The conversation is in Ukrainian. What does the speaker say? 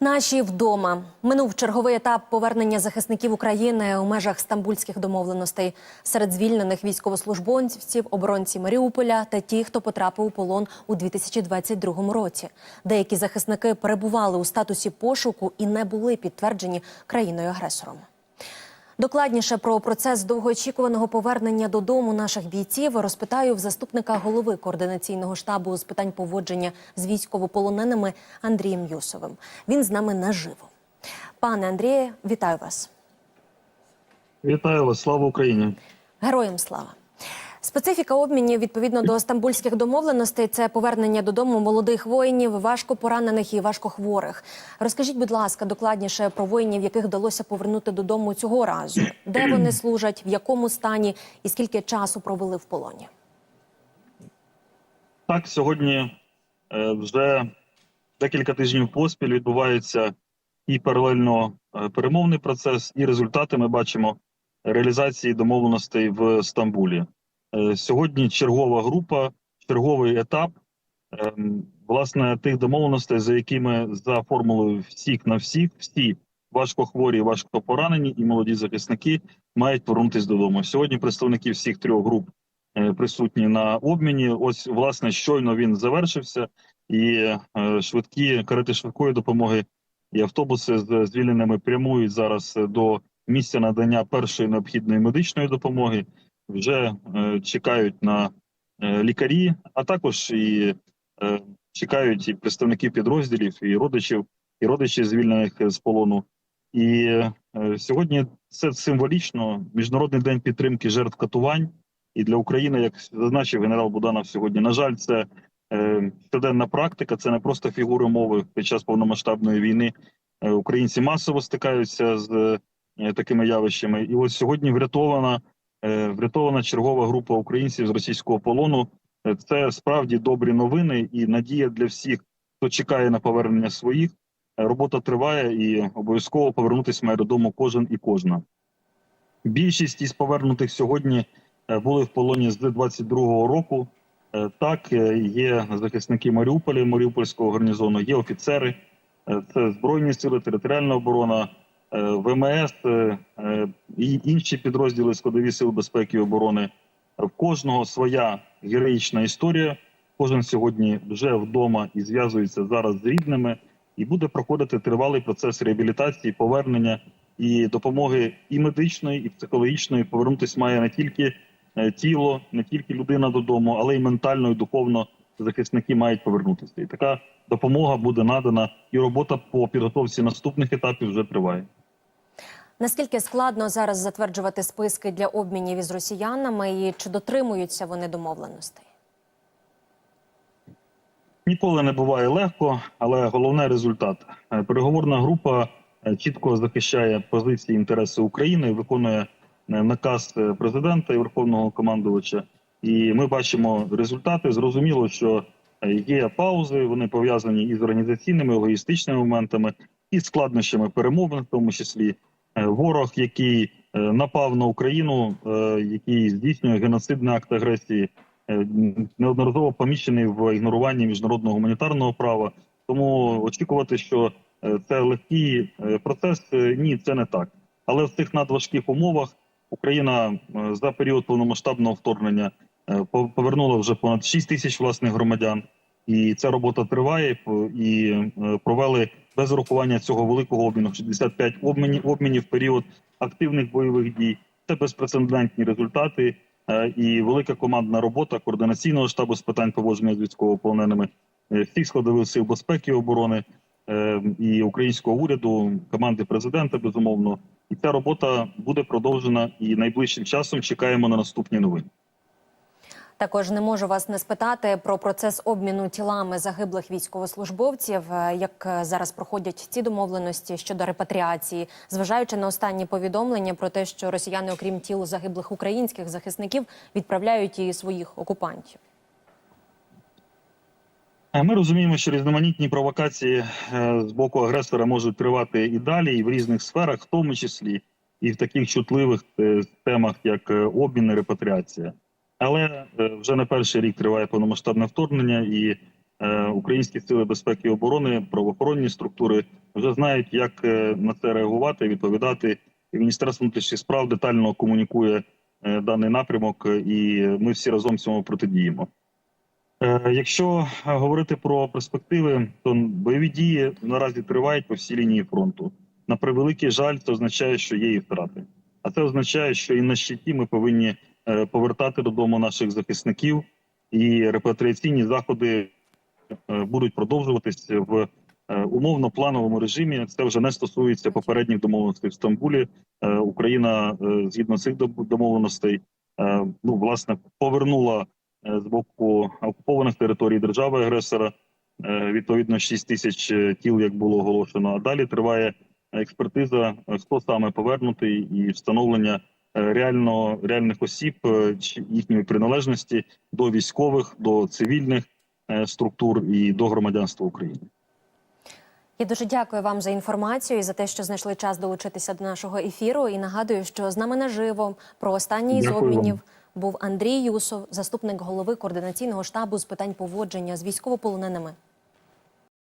Наші вдома минув черговий етап повернення захисників України у межах стамбульських домовленостей серед звільнених військовослужбовців, оборонці Маріуполя та ті, хто потрапив у полон у 2022 році. Деякі захисники перебували у статусі пошуку і не були підтверджені країною агресором. Докладніше про процес довгоочікуваного повернення додому наших бійців розпитаю в заступника голови координаційного штабу з питань поводження з військовополоненими Андрієм Юсовим. Він з нами наживо. Пане Андріє, вітаю вас. Вітаю вас, слава Україні. Героям слава. Специфіка обмінів відповідно до стамбульських домовленостей це повернення додому молодих воїнів, важко поранених і важкохворих. Розкажіть, будь ласка, докладніше про воїнів, яких вдалося повернути додому цього разу, де вони служать, в якому стані і скільки часу провели в полоні. Так, сьогодні е, вже декілька тижнів поспіль відбувається і паралельно е, перемовний процес, і результати ми бачимо реалізації домовленостей в Стамбулі. Е, Сьогодні чергова група, черговий етап е, власне тих домовленостей, за якими за формулою всіх на всіх, всі важкохворі, важко поранені і молоді захисники мають повернутися додому. Сьогодні представники всіх трьох груп е, присутні на обміні. Ось власне щойно він завершився, і е, швидкі карети швидкої допомоги і автобуси з звільненими прямують зараз до місця надання першої необхідної медичної допомоги. Вже е, чекають на е, лікарі, а також і е, чекають і представників підрозділів, і родичів, і родичів звільнених з полону. І сьогодні це символічно міжнародний день підтримки жертв катувань. І для України, як зазначив генерал Буданов сьогодні, на жаль, це щоденна практика, це не просто фігури мови під час повномасштабної війни. Українці масово стикаються з такими явищами. І ось сьогодні врятована, врятована чергова група українців з російського полону. Е, Це справді добрі новини і надія для всіх, хто чекає на повернення своїх. Е, Робота триває і обов'язково повернутися має додому кожен і кожна. Більшість із повернутих сьогодні е, були в полоні з 22-го року. Е, Так, е, є захисники Маріуполя, Маріупольського гарнізону, є офіцери, Е, це Збройні сили, територіальна оборона, е, ВМС е, е, і інші підрозділи складові сил безпеки і оборони. В кожного своя героїчна історія. Кожен сьогодні вже вдома і зв'язується зараз з рідними, і буде проходити тривалий процес реабілітації, повернення і допомоги і медичної, і психологічної. Повернутися має не тільки е, тіло, не тільки людина додому, але й ментально і духовно захисники мають повернутися. І така допомога буде надана, і робота по підготовці наступних етапів вже триває. Наскільки складно зараз затверджувати списки для обмінів із росіянами, і чи дотримуються вони домовленостей? Ніколи не буває легко, але головне результат. Е, Переговорна група е, чітко захищає позиції інтереси України, виконує е, наказ президента і верховного командувача. І ми бачимо результати. Зрозуміло, що є паузи. Вони пов'язані із організаційними логістичними моментами і складнощами перемовин, в тому числі ворог, який е, напав на Україну, е, який здійснює геноцидний акт агресії, е, неодноразово поміщений в ігноруванні міжнародного гуманітарного права. Тому очікувати, що е, це легкий е, процес, е, ні, це не так. Але в цих надважких умовах Україна е, за період повномасштабного вторгнення е, повернула вже понад 6 тисяч власних громадян, і ця робота триває. І е, провели без урахування цього великого обміну 65 обмінів обмінів період активних бойових дій. Це безпрецедентні результати е, і велика командна робота координаційного штабу з питань поводження з військовополоненими е, всіх складових сил безпеки і оборони і українського уряду, команди президента, безумовно. І ця робота буде продовжена. І найближчим часом чекаємо на наступні новини. Також не можу вас не спитати про процес обміну тілами загиблих військовослужбовців. Е, Як е, зараз проходять ці домовленості щодо репатріації, зважаючи на останні повідомлення про те, що росіяни, окрім тіл загиблих українських захисників, відправляють і своїх окупантів. Е, Ми розуміємо, що різноманітні провокації з боку агресора можуть тривати і далі, і в різних сферах, в тому числі і в таких чутливих темах, як обмін і репатріація. Але е, вже не перший рік триває повномасштабне вторгнення, і е, українські сили безпеки і оборони, правоохоронні структури вже знають, як е, на це реагувати, відповідати. І Міністерство внутрішніх справ детально комунікує даний напрямок, і ми всі разом цьому протидіємо. Якщо говорити про перспективи, то бойові дії наразі тривають по всій лінії фронту. На превеликий жаль, це означає, що є і втрати. А це означає, що і на щиті ми повинні повертати додому наших захисників, і репатріаційні заходи е, будуть продовжуватися в е, умовно-плановому режимі. Це вже не стосується попередніх домовленостей в Стамбулі. Е, Україна е, згідно цих домовленостей е, ну власне повернула е, з боку окупованих територій держави-агресора е, відповідно 6 тисяч е, тіл, як було оголошено. А далі триває експертиза, е, хто саме повернутий, і встановлення е, реально реальних осіб, е, чи їхньої приналежності до військових, до цивільних е, структур і до громадянства України. Я дуже дякую вам за інформацію і за те, що знайшли час долучитися до нашого ефіру. І нагадую, що з нами наживо про останній із обмінів був Андрій Юсов, заступник голови координаційного штабу з питань поводження з військовополоненими.